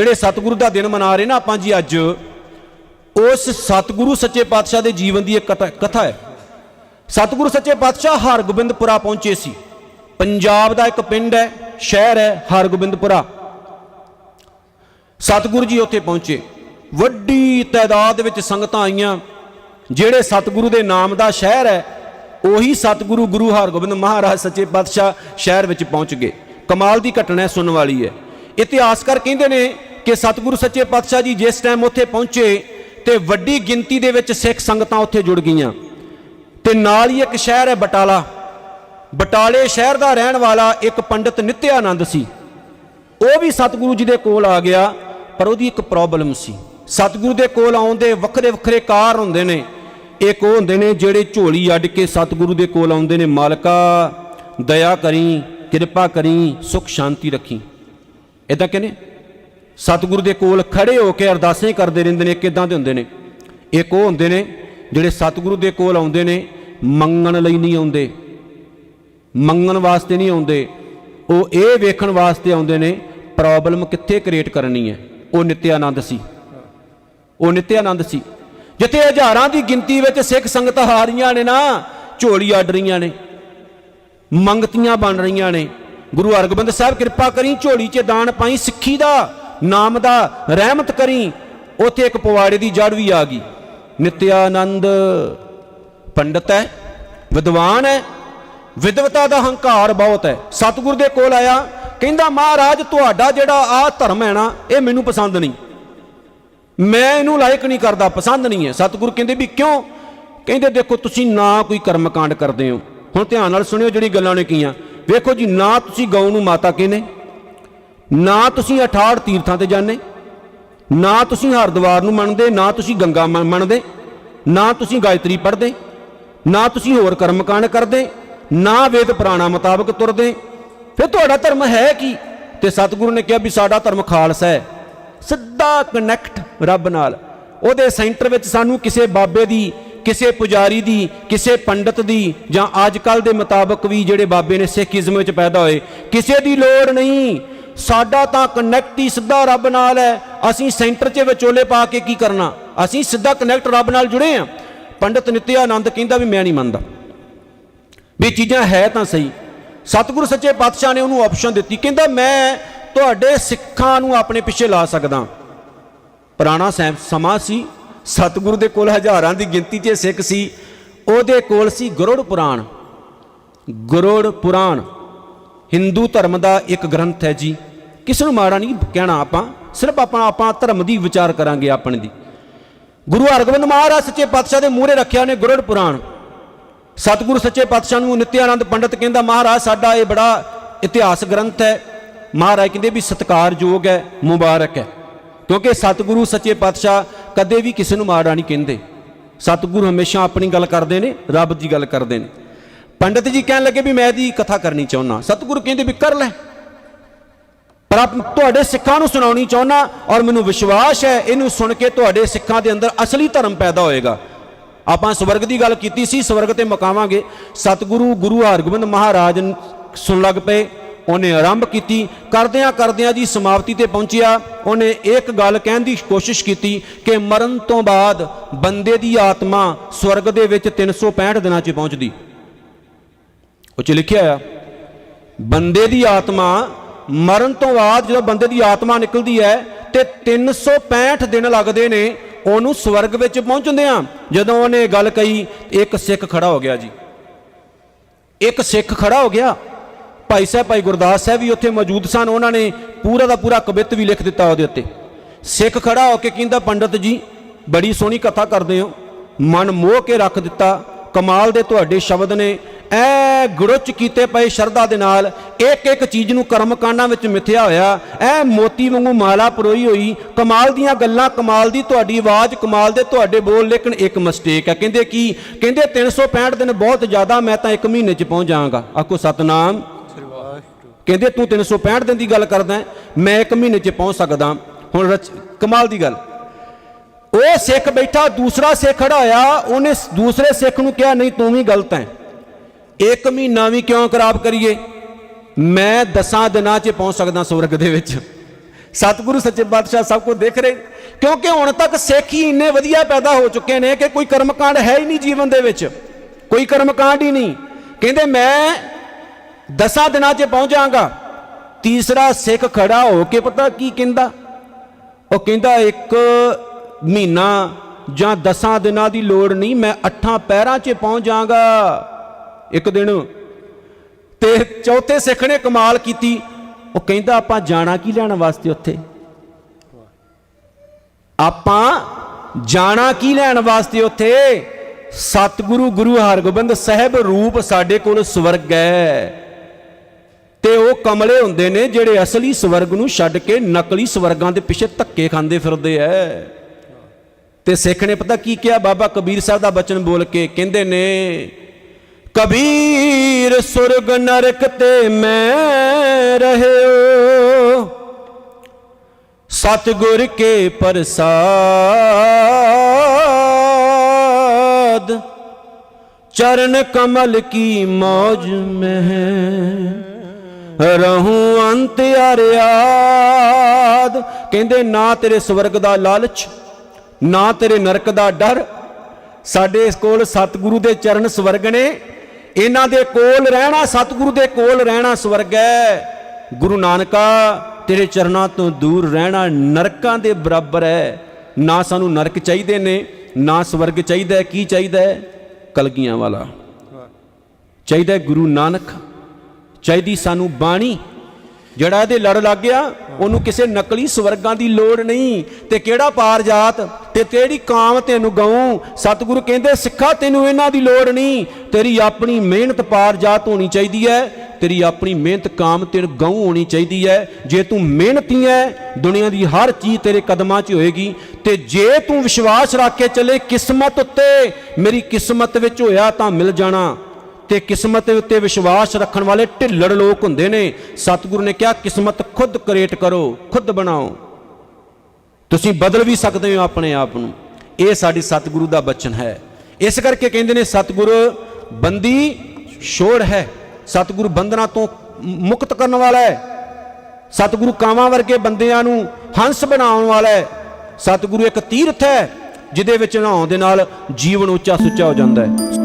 ਜਿਹੜੇ ਸਤਿਗੁਰੂ ਦਾ ਦਿਨ ਮਨਾ ਰਹੇ ਨਾ ਆਪਾਂ ਜੀ ਅੱਜ, ਉਸ ਸਤਿਗੁਰੂ ਸੱਚੇ ਪਾਤਸ਼ਾਹ ਦੇ ਜੀਵਨ ਦੀ ਇੱਕ ਕਥਾ- ਕਥਾ ਹੈ। ਸਤਿਗੁਰੂ ਸੱਚੇ ਪਾਤਸ਼ਾਹ ਹਰਗੋਬਿੰਦਪੁਰਾ ਪਹੁੰਚੇ ਸੀ। ਪੰਜਾਬ ਦਾ ਇੱਕ ਪਿੰਡ ਹੈ, ਸ਼ਹਿਰ ਹੈ ਹਰਗੋਬਿੰਦਪੁਰਾ। ਸਤਿਗੁਰੂ ਜੀ ਉੱਥੇ ਪਹੁੰਚੇ। ਵੱਡੀ ਤਾਦਾਦ ਵਿੱਚ ਸੰਗਤਾਂ ਆਈਆਂ। ਜਿਹੜੇ ਸਤਿਗੁਰੂ ਦੇ ਨਾਮ ਦਾ ਸ਼ਹਿਰ ਹੈ, ਉਹੀ ਸਤਿਗੁਰੂ ਗੁਰੂ ਹਰਗੋਬਿੰਦ ਮਹਾਰਾਜ ਸੱਚੇ ਪਾਤਸ਼ਾਹ ਸ਼ਹਿਰ ਵਿੱਚ ਪਹੁੰਚ ਗਏ। ਕਮਾਲ ਦੀ ਘਟਨਾ ਸੁਣਨ ਵਾਲੀ ਹੈ। ਇਤਿਹਾਸਕਾਰ ਕਹਿੰਦੇ ਨੇ ਕਿ ਸਤਿਗੁਰੂ ਸੱਚੇ ਪਾਤਸ਼ਾਹ ਜੀ ਜਿਸ ਟਾਈਮ ਉੱਥੇ ਪਹੁੰਚੇ ਤੇ ਵੱਡੀ ਗਿਣਤੀ ਦੇ ਵਿੱਚ ਸਿੱਖ ਸੰਗਤਾਂ ਉੱਥੇ ਜੁੜ ਗਈਆਂ। ਤੇ ਨਾਲ ਹੀ ਇੱਕ ਸ਼ਹਿਰ ਹੈ ਬਟਾਲਾ। ਬਟਾਲੇ ਸ਼ਹਿਰ ਦਾ ਰਹਿਣ ਵਾਲਾ ਇੱਕ ਪੰਡਿਤ ਨਿਤਿਆਨੰਦ ਸੀ। ਉਹ ਵੀ ਸਤਿਗੁਰੂ ਜੀ ਦੇ ਕੋਲ ਆ ਗਿਆ, ਪਰ ਉਹਦੀ ਇੱਕ ਪ੍ਰੋਬਲਮ ਸੀ। ਸਤਿਗੁਰੂ ਦੇ ਕੋਲ ਆਉਂਦੇ ਵੱਖਰੇ ਵੱਖਰੇ ਕਾਰ ਹੁੰਦੇ ਨੇ। ਇੱਕ ਉਹ ਹੁੰਦੇ ਨੇ ਜਿਹੜੇ ਝੋਲੀ ਅੱਡ ਕੇ ਸਤਿਗੁਰੂ ਦੇ ਕੋਲ ਆਉਂਦੇ ਨੇ, ਮਾਲਕਾ, ਦਇਆ ਕਰੀ, ਕਿਰਪਾ ਕਰੀ, ਸੁਖ ਸ਼ਾਂਤੀ ਰੱਖੀ। ਇਦਾਂ ਕਹਿੰਦੇ? ਸਤਿਗੁਰੂ ਦੇ ਕੋਲ ਖੜੇ ਹੋ ਕੇ ਅਰਦਾਸਾਂ ਕਰਦੇ ਰਹਿੰਦੇ ਨੇ ਕਿਦਾਂ ਦੇ ਹੁੰਦੇ ਨੇ। ਇੱਕ ਉਹ ਹੁੰਦੇ ਨੇ ਜਿਹੜੇ ਸਤਿਗੁਰੂ ਦੇ ਕੋਲ ਆਉਂਦੇ ਨੇ, ਮੰਗਣ ਲਈ ਨਹੀਂ ਆਉਂਦੇ, ਮੰਗਣ ਵਾਸਤੇ ਨਹੀਂ ਆਉਂਦੇ। ਉਹ ਇਹ ਵੇਖਣ ਵਾਸਤੇ ਆਉਂਦੇ ਨੇ ਪ੍ਰੋਬਲਮ ਕਿੱਥੇ ਕ੍ਰੀਏਟ ਕਰਨੀ ਹੈ? ਉਹ ਨਿਤਿਆਨੰਦ ਸੀ। ਉਹ ਨਿਤਿਆਨੰਦ ਸੀ। ਜਿੱਥੇ ਹਜ਼ਾਰਾਂ ਦੀ ਗਿਣਤੀ ਵਿੱਚ ਸਿੱਖ ਸੰਗਤਾਂ ਹਾਰੀਆਂ ਨੇ ਨਾ ਝੋਲੀ ਅੱਡ ਰਹੀਆਂ ਨੇ, ਮੰਗਤੀਆਂ ਬਣ ਰਹੀਆਂ ਨੇ। ਗੁਰੂ ਹਰਗੋਬਿੰਦ ਸਾਹਿਬ ਕਿਰਪਾ ਕਰੀ ਝੋਲੀ 'ਚ ਦਾਨ ਪਾਈ ਸਿੱਖੀ ਦਾ। ਨਾਮ ਦਾ ਰਹਿਮਤ ਕਰੀ, ਉੱਥੇ ਇੱਕ ਪਵਾੜੇ ਦੀ ਜੜ ਵੀ ਆ ਗਈ। ਨਿਤਿਆਨੰਦ ਪੰਡਤ ਹੈ, ਵਿਦਵਾਨ ਹੈ, ਵਿਦਵਤਾ ਦਾ ਹੰਕਾਰ ਬਹੁਤ ਹੈ। ਸਤਿਗੁਰ ਦੇ ਕੋਲ ਆਇਆ, ਕਹਿੰਦਾ, ਮਹਾਰਾਜ, ਤੁਹਾਡਾ ਜਿਹੜਾ ਆ ਧਰਮ ਹੈ ਨਾ, ਇਹ ਮੈਨੂੰ ਪਸੰਦ ਨਹੀਂ। ਮੈਂ ਇਹਨੂੰ ਲਾਇਕ ਨਹੀਂ ਕਰਦਾ, ਪਸੰਦ ਨਹੀਂ ਹੈ। ਸਤਿਗੁਰ ਕਹਿੰਦੇ ਵੀ ਕਿਉਂ? ਕਹਿੰਦੇ, ਦੇਖੋ, ਤੁਸੀਂ ਨਾ ਕੋਈ ਕਰਮ ਕਾਂਡ ਕਰਦੇ ਹੋ। ਹੁਣ ਧਿਆਨ ਨਾਲ ਸੁਣਿਓ ਜਿਹੜੀ ਗੱਲਾਂ ਨੇ ਕੀਆਂ। ਵੇਖੋ ਜੀ, ਨਾ ਤੁਸੀਂ ਗਊ ਨੂੰ ਮਾਤਾ ਕਹਿੰਦੇ ਨਾ ਤੁਸੀਂ 68 ਤੀਰਥਾਂ ਤੇ ਜਾਂਦੇ, ਨਾ ਤੁਸੀਂ ਹਰਦੁਆਰ ਨੂੰ ਮੰਨਦੇ, ਨਾ ਤੁਸੀਂ ਗੰਗਾ ਮੰਨਦੇ, ਨਾ ਤੁਸੀਂ ਗਾਇਤਰੀ ਪੜ੍ਹਦੇ, ਨਾ ਤੁਸੀਂ ਹੋਰ ਕਰਮਕਾਂਡ ਕਰਦੇ, ਨਾ ਵੇਦ ਪੁਰਾਣਾ ਮੁਤਾਬਕ ਤੁਰਦੇ। ਫਿਰ ਤੁਹਾਡਾ ਧਰਮ ਹੈ ਕੀ? ਤੇ ਸਤਿਗੁਰੂ ਨੇ ਕਿਹਾ ਵੀ ਸਾਡਾ ਧਰਮ ਖਾਲਸਾ ਹੈ। ਸਿੱਧਾ ਕਨੈਕਟ ਰੱਬ ਨਾਲ। ਉਹਦੇ ਸੈਂਟਰ ਵਿੱਚ ਸਾਨੂੰ ਕਿਸੇ ਬਾਬੇ ਦੀ, ਕਿਸੇ ਪੁਜਾਰੀ ਦੀ, ਕਿਸੇ ਪੰਡਤ ਦੀ ਜਾਂ ਅੱਜ ਕੱਲ ਦੇ ਮੁਤਾਬਕ ਵੀ ਜਿਹੜੇ ਬਾਬੇ ਨੇ ਸਿੱਖੀਜ਼ਮ ਵਿੱਚ ਪੈਦਾ ਹੋਏ, ਕਿਸੇ ਦੀ ਲੋੜ ਨਹੀਂ। ਸਾਡਾ ਤਾਂ ਕਨੈਕਟ ਹੀ ਸਿੱਧਾ ਰੱਬ ਨਾਲ ਹੈ। ਅਸੀਂ ਸੈਂਟਰ 'ਚ ਵਿਚੋਲੇ ਪਾ ਕੇ ਕੀ ਕਰਨਾ? ਅਸੀਂ ਸਿੱਧਾ ਕਨੈਕਟ ਰੱਬ ਨਾਲ ਜੁੜੇ ਆ। ਪੰਡਤ ਨਿਤਿਆਨੰਦ ਕਹਿੰਦਾ ਵੀ ਮੈਂ ਨਹੀਂ ਮੰਨਦਾ। ਵੀ ਚੀਜ਼ਾਂ ਹੈ ਤਾਂ ਸਹੀ। ਸਤਿਗੁਰੂ ਸੱਚੇ ਪਾਤਸ਼ਾਹ ਨੇ ਉਹਨੂੰ ਆਪਸ਼ਨ ਦਿੱਤੀ। ਕਹਿੰਦਾ ਮੈਂ ਤੁਹਾਡੇ ਸਿੱਖਾਂ ਨੂੰ ਆਪਣੇ ਪਿੱਛੇ ਲਾ ਸਕਦਾ। ਪੁਰਾਣਾ ਸੈਮ- ਸਮਾਂ ਸੀ। ਸਤਿਗੁਰੂ ਦੇ ਕੋਲ ਹਜ਼ਾਰਾਂ ਦੀ ਗਿਣਤੀ 'ਚ ਸਿੱਖ ਸੀ। ਉਹਦੇ ਕੋਲ ਸੀ ਗਰੁੜ ਪੁਰਾਣ। ਗਰੁੜ ਪੁਰਾਣ। ਹਿੰਦੂ ਧਰਮ ਦਾ ਇੱਕ ਗ੍ਰੰਥ ਹੈ ਜੀ। ਕਿਸੇ ਨੂੰ ਮਾੜਾ ਨਹੀਂ ਕਹਿਣਾ ਆਪਾਂ, ਸਿਰਫ ਆਪਣਾ ਆਪਾਂ ਧਰਮ ਦੀ ਵਿਚਾਰ ਕਰਾਂਗੇ ਆਪਣੇ ਦੀ। ਗੁਰੂ ਹਰਗੋਬਿੰਦ ਮਹਾਰਾਜ ਸੱਚੇ ਪਾਤਸ਼ਾਹ ਦੇ ਮੂਹਰੇ ਰੱਖਿਆ ਨੇ ਗੁਰੜ ਪੁਰਾਣ। ਸਤਿਗੁਰੂ ਸੱਚੇ ਪਾਤਸ਼ਾਹ ਨੂੰ ਨਿਤਿਆਨੰਦ ਪੰਡਤ ਕਹਿੰਦਾ, ਮਹਾਰਾਜ, ਸਾਡਾ ਇਹ ਬੜਾ ਇਤਿਹਾਸ ਗ੍ਰੰਥ ਹੈ। ਮਹਾਰਾਜ ਕਹਿੰਦੇ ਵੀ ਸਤਿਕਾਰਯੋਗ ਹੈ, ਮੁਬਾਰਕ ਹੈ। ਕਿਉਂਕਿ ਸਤਿਗੁਰੂ ਸੱਚੇ ਪਾਤਸ਼ਾਹ ਕਦੇ ਵੀ ਕਿਸੇ ਨੂੰ ਮਾੜਾ ਨਹੀਂ ਕਹਿੰਦੇ। ਸਤਿਗੁਰੂ ਹਮੇਸ਼ਾ ਆਪਣੀ ਗੱਲ ਕਰਦੇ ਨੇ, ਰੱਬ ਦੀ ਗੱਲ ਕਰਦੇ ਨੇ। ਪੰਡਤ ਜੀ ਕਹਿਣ ਲੱਗੇ ਵੀ ਮੈਂ ਇਹਦੀ ਕਥਾ ਕਰਨੀ ਚਾਹੁੰਦਾ। ਸਤਿਗੁਰੂ ਕਹਿੰਦੇ ਵੀ, ਕਰ ਲੈ। ਪਰ ਆਪ ਤੁਹਾਡੇ ਸਿੱਖਾਂ ਨੂੰ ਸੁਣਾਉਣੀ ਚਾਹੁੰਦਾ ਔਰ ਮੈਨੂੰ ਵਿਸ਼ਵਾਸ ਹੈ ਇਹਨੂੰ ਸੁਣ ਕੇ ਤੁਹਾਡੇ ਸਿੱਖਾਂ ਦੇ ਅੰਦਰ ਅਸਲੀ ਧਰਮ ਪੈਦਾ ਹੋਏਗਾ। ਆਪਾਂ ਸਵਰਗ ਦੀ ਗੱਲ ਕੀਤੀ ਸੀ, ਸਵਰਗ ਤੇ ਮਕਾਵਾਂਗੇ। ਸਤਿਗੁਰੂ ਗੁਰੂ ਹਰਗੋਬਿੰਦ ਮਹਾਰਾਜ ਨੂੰ ਸੁਣ ਲੱਗ ਪਏ, ਉਹਨੇ ਆਰੰਭ ਕੀਤੀ। ਕਰਦਿਆਂ ਕਰਦਿਆਂ ਜੀ ਸਮਾਪਤੀ ਤੇ ਪਹੁੰਚਿਆ। ਉਹਨੇ ਇੱਕ ਗੱਲ ਕਹਿਣ ਦੀ ਕੋਸ਼ਿਸ਼ ਕੀਤੀ ਕਿ ਮਰਨ ਤੋਂ ਬਾਅਦ ਬੰਦੇ ਦੀ ਆਤਮਾ ਸਵਰਗ ਦੇ ਵਿੱਚ 365 ਦਿਨਾਂ 'ਚ ਪਹੁੰਚਦੀ। ਉਹ 'ਚ ਲਿਖਿਆ ਆ, ਬੰਦੇ ਦੀ ਆਤਮਾ ਮਰਨ ਤੋਂ ਬਾਅਦ ਜਦੋਂ ਬੰਦੇ ਦੀ ਆਤਮਾ ਨਿਕਲਦੀ ਹੈ ਤੇ 365 ਦਿਨ ਲੱਗਦੇ ਨੇ, ਉਹਨੂੰ ਸਵਰਗ ਵਿੱਚ ਪਹੁੰਚਦੇ ਆ ਜਦੋਂ ਉਹਨੇ ਗੱਲ ਕਹੀ, ਇੱਕ ਸਿੱਖ ਖੜਾ ਹੋ ਗਿਆ ਜੀ। ਇੱਕ ਸਿੱਖ ਖੜਾ ਹੋ ਗਿਆ। ਭਾਈ ਸਾਹਿਬ, ਭਾਈ ਗੁਰਦਾਸ ਸਾਹਿਬ ਵੀ ਉੱਥੇ ਮੌਜੂਦ ਸਨ, ਉਹਨਾਂ ਨੇ ਪੂਰਾ ਦਾ ਪੂਰਾ ਕਵਿਤ ਵੀ ਲਿਖ ਦਿੱਤਾ ਉਹਦੇ ਉੱਤੇ। ਸਿੱਖ ਖੜਾ ਹੋ ਕੇ ਕਹਿੰਦਾ, ਪੰਡਤ ਜੀ, ਬੜੀ ਸੋਹਣੀ ਕਥਾ ਕਰਦੇ ਹੋ। ਮਨ ਮੋਹ ਕੇ ਰੱਖ ਦਿੱਤਾ। ਕਮਾਲ ਦੇ ਤੁਹਾਡੇ ਸ਼ਬਦ ਨੇ। ਐ ਗੁਰੁੱਚ ਕੀਤੇ ਪਏ ਸ਼ਰਧਾ ਦੇ ਨਾਲ ਇੱਕ ਇੱਕ ਚੀਜ਼ ਨੂੰ ਕਰਮਕਾਂਡਾਂ ਵਿੱਚ ਮਿਥਿਆ ਹੋਇਆ, ਐ ਮੋਤੀ ਵਾਂਗੂ ਮਾਲਾ ਪਰੋਈ ਹੋਈ, ਕਮਾਲ ਦੀਆਂ ਗੱਲਾਂ, ਕਮਾਲ ਦੀ ਤੁਹਾਡੀ ਆਵਾਜ਼, ਕਮਾਲ ਦੇ ਤੁਹਾਡੇ ਬੋਲ, ਲੇਕਿਨ ਇੱਕ ਮਿਸਟੇਕ ਹੈ ਕਹਿੰਦੇ ਕੀ? ਕਹਿੰਦੇ 365 ਦਿਨ ਬਹੁਤ ਜ਼ਿਆਦਾ, ਮੈਂ ਤਾਂ ਇੱਕ ਮਹੀਨੇ 'ਚ ਪਹੁੰਚ ਜਾਵਾਂਗਾ। ਆਖੋ ਸਤਨਾਮ। ਕਹਿੰਦੇ ਤੂੰ 365 ਦਿਨ ਦੀ ਗੱਲ ਕਰਦਾ ਮੈਂ ਇੱਕ ਮਹੀਨੇ 'ਚ ਪਹੁੰਚ ਸਕਦਾ। ਹੁਣ ਕਮਾਲ ਦੀ ਗੱਲ। ਉਹ ਸਿੱਖ ਬੈਠਾ, ਦੂਸਰਾ ਸਿੱਖ ਖੜਾ ਹੋਇਆ, ਉਹਨੇ ਦੂਸਰੇ ਸਿੱਖ ਨੂੰ ਕਿਹਾ, ਨਹੀਂ ਤੂੰ ਵੀ ਗਲਤ ਹੈ। ਇੱਕ ਮਹੀਨਾ ਵੀ ਕਿਉਂ ਖਰਾਬ ਕਰੀਏ? ਮੈਂ ਦਸਾਂ ਦਿਨਾਂ 'ਚ ਪਹੁੰਚ ਸਕਦਾ ਸਵਰਗ ਦੇ ਵਿੱਚ। ਸਤਿਗੁਰੂ, ਸੱਚੇ ਪਾਤਸ਼ਾਹ ਸਭ ਕੁਝ ਦੇਖ ਰਹੇ। ਕਿਉਂਕਿ ਹੁਣ ਤੱਕ ਸਿੱਖ ਹੀ ਇੰਨੇ ਵਧੀਆ ਪੈਦਾ ਹੋ ਚੁੱਕੇ ਨੇ ਕਿ ਕੋਈ ਕਰਮਕਾਂਡ ਹੈ ਹੀ ਨਹੀਂ ਜੀਵਨ ਦੇ ਵਿੱਚ। ਕੋਈ ਕਰਮਕਾਂਡ ਹੀ ਨਹੀਂ। ਕਹਿੰਦੇ ਮੈਂ ਦਸਾਂ ਦਿਨਾਂ 'ਚ ਪਹੁੰਚ ਜਾਵਾਂਗਾ। ਤੀਸਰਾ ਸਿੱਖ ਖੜਾ ਹੋ ਕੇ ਪਤਾ ਕੀ ਕਹਿੰਦਾ? ਉਹ ਕਹਿੰਦਾ, ਇੱਕ ਮਹੀਨਾ ਜਾਂ ਦਸਾਂ ਦਿਨਾਂ ਦੀ ਲੋੜ ਨਹੀਂ, ਮੈਂ ਅੱਠਾਂ ਪੈਰਾਂ 'ਚ ਪਹੁੰਚ ਜਾਵਾਂਗਾ। ਇੱਕ ਦਿਨ ਤੇ ਚੌਥੇ ਸਿੱਖ ਨੇ ਕਮਾਲ ਕੀਤੀ। ਉਹ ਕਹਿੰਦਾ, ਆਪਾਂ ਜਾਣਾ ਕੀ ਲੈਣ ਵਾਸਤੇ ਉੱਥੇ? ਆਪਾਂ ਜਾਣਾ ਕੀ ਲੈਣ ਵਾਸਤੇ ਉੱਥੇ? ਸਤਿਗੁਰੂ ਗੁਰੂ ਹਰਗੋਬਿੰਦ ਸਾਹਿਬ ਰੂਪ ਸਾਡੇ ਕੋਲ ਸਵਰਗ ਹੈ। ਤੇ ਉਹ ਕਮਲੇ ਹੁੰਦੇ ਨੇ ਜਿਹੜੇ ਅਸਲੀ ਸਵਰਗ ਨੂੰ ਛੱਡ ਕੇ ਨਕਲੀ ਸਵਰਗਾਂ ਦੇ ਪਿੱਛੇ ਧੱਕੇ ਖਾਂਦੇ ਫਿਰਦੇ ਐ। ਤੇ ਸਿੱਖ ਨੇ ਪਤਾ ਕੀ ਕਿਹਾ? ਬਾਬਾ ਕਬੀਰ ਸਾਹਿਬ ਦਾ ਬਚਨ ਬੋਲ ਕੇ ਕਹਿੰਦੇ ਨੇ ਕਬੀਰ ਸੁਰਗ ਨਰਕ ਤੇ ਮੈਂ ਰਹਿਓ। ਸਤਿਗੁਰ ਕੇ ਪ੍ਰਸਾਦ, ਚਰਨ ਕਮਲ ਕੀ ਮੌਜ ਮੈਂ ਰਹੂੰ ਅੰਤ ਅਰਿਆਦ। ਕਹਿੰਦੇ, ਨਾ ਤੇਰੇ ਸਵਰਗ ਦਾ ਲਾਲਚ, ਨਾ ਤੇਰੇ ਨਰਕ ਦਾ ਡਰ। ਸਾਡੇ ਕੋਲ ਸਤਿਗੁਰੂ ਦੇ ਚਰਨ ਸਵਰਗ ਨੇ। ਇਹਨਾਂ ਦੇ ਕੋਲ ਰਹਿਣਾ, ਸਤਿਗੁਰੂ ਦੇ ਕੋਲ ਰਹਿਣਾ ਸਵਰਗ ਹੈ। ਗੁਰੂ ਨਾਨਕਾ ਤੇਰੇ ਚਰਨਾਂ ਤੋਂ ਦੂਰ ਰਹਿਣਾ ਨਰਕਾਂ ਦੇ ਬਰਾਬਰ ਹੈ। ਨਾ ਸਾਨੂੰ ਨਰਕ ਚਾਹੀਦੇ ਨੇ, ਨਾ ਸਵਰਗ ਚਾਹੀਦਾ ਕੀ ਚਾਹੀਦਾ ਕਲਗੀਆਂ ਵਾਲਾ। ਚਾਹੀਦਾ ਗੁਰੂ ਨਾਨਕ, ਚਾਹੀਦੀ ਸਾਨੂੰ ਬਾਣੀ ਜਿਹੜਾ ਇਹਦੇ ਲੜ ਲੱਗ ਗਿਆ, ਉਹਨੂੰ ਕਿਸੇ ਨਕਲੀ ਸਵਰਗਾਂ ਦੀ ਲੋੜ ਨਹੀਂ। ਤੇ ਕਿਹੜਾ ਪਾਰ ਜਾਤ? ਤੇ ਤੇਰੀ ਕਾਮ ਤੈਨੂੰ ਗਊ? ਸਤਿਗੁਰੂ ਕਹਿੰਦੇ, ਸਿੱਖਾ ਤੈਨੂੰ ਇਹਨਾਂ ਦੀ ਲੋੜ ਨਹੀਂ। ਤੇਰੀ ਆਪਣੀ ਮਿਹਨਤ ਪਾਰ ਜਾਤ ਹੋਣੀ ਚਾਹੀਦੀ ਹੈ। ਤੇਰੀ ਆਪਣੀ ਮਿਹਨਤ ਕਾਮ ਤੈਨੂੰ ਗਊ ਹੋਣੀ ਚਾਹੀਦੀ ਹੈ। ਜੇ ਤੂੰ ਮਿਹਨਤੀ ਹੈ, ਦੁਨੀਆ ਦੀ ਹਰ ਚੀਜ਼ ਤੇਰੇ ਕਦਮਾਂ 'ਚ ਹੋਏਗੀ। ਤੇ ਜੇ ਤੂੰ ਵਿਸ਼ਵਾਸ ਰੱਖ ਕੇ ਚੱਲੇ ਕਿਸਮਤ ਉੱਤੇ, ਮੇਰੀ ਕਿਸਮਤ ਵਿੱਚ ਹੋਇਆ ਤਾਂ ਮਿਲ ਜਾਣਾ। ਤੇ ਕਿਸਮਤ ਦੇ ਉੱਤੇ ਵਿਸ਼ਵਾਸ ਰੱਖਣ ਵਾਲੇ ਢਿੱਲੜ ਲੋਕ ਹੁੰਦੇ ਨੇ। ਸਤਿਗੁਰੂ ਨੇ ਕਿਹਾ, ਕਿਸਮਤ ਖੁਦ ਕ੍ਰੀਏਟ ਕਰੋ, ਖੁਦ ਬਣਾਓ। ਤੁਸੀਂ ਬਦਲ ਵੀ ਸਕਦੇ ਹੋ ਆਪਣੇ ਆਪ ਨੂੰ। ਇਹ ਸਾਡੀ ਸਤਿਗੁਰੂ ਦਾ ਬਚਨ ਹੈ। ਇਸ ਕਰਕੇ ਕਹਿੰਦੇ ਨੇ, ਸਤਿਗੁਰ ਬੰਦੀ ਛੋੜ ਹੈ। ਸਤਿਗੁਰੂ ਬੰਧਨਾਂ ਤੋਂ ਮੁਕਤ ਕਰਨ ਵਾਲਾ ਹੈ। ਸਤਿਗੁਰੂ ਕਾਵਾਂ ਵਰਗੇ ਬੰਦਿਆਂ ਨੂੰ ਹੰਸ ਬਣਾਉਣ ਵਾਲਾ ਹੈ। ਸਤਿਗੁਰੂ ਇੱਕ ਤੀਰਥ ਹੈ, ਜਿਹਦੇ ਵਿੱਚ ਨਹਾਉਣ ਦੇ ਨਾਲ ਜੀਵਨ ਉੱਚਾ ਸੁੱਚਾ ਹੋ ਜਾਂਦਾ ਹੈ।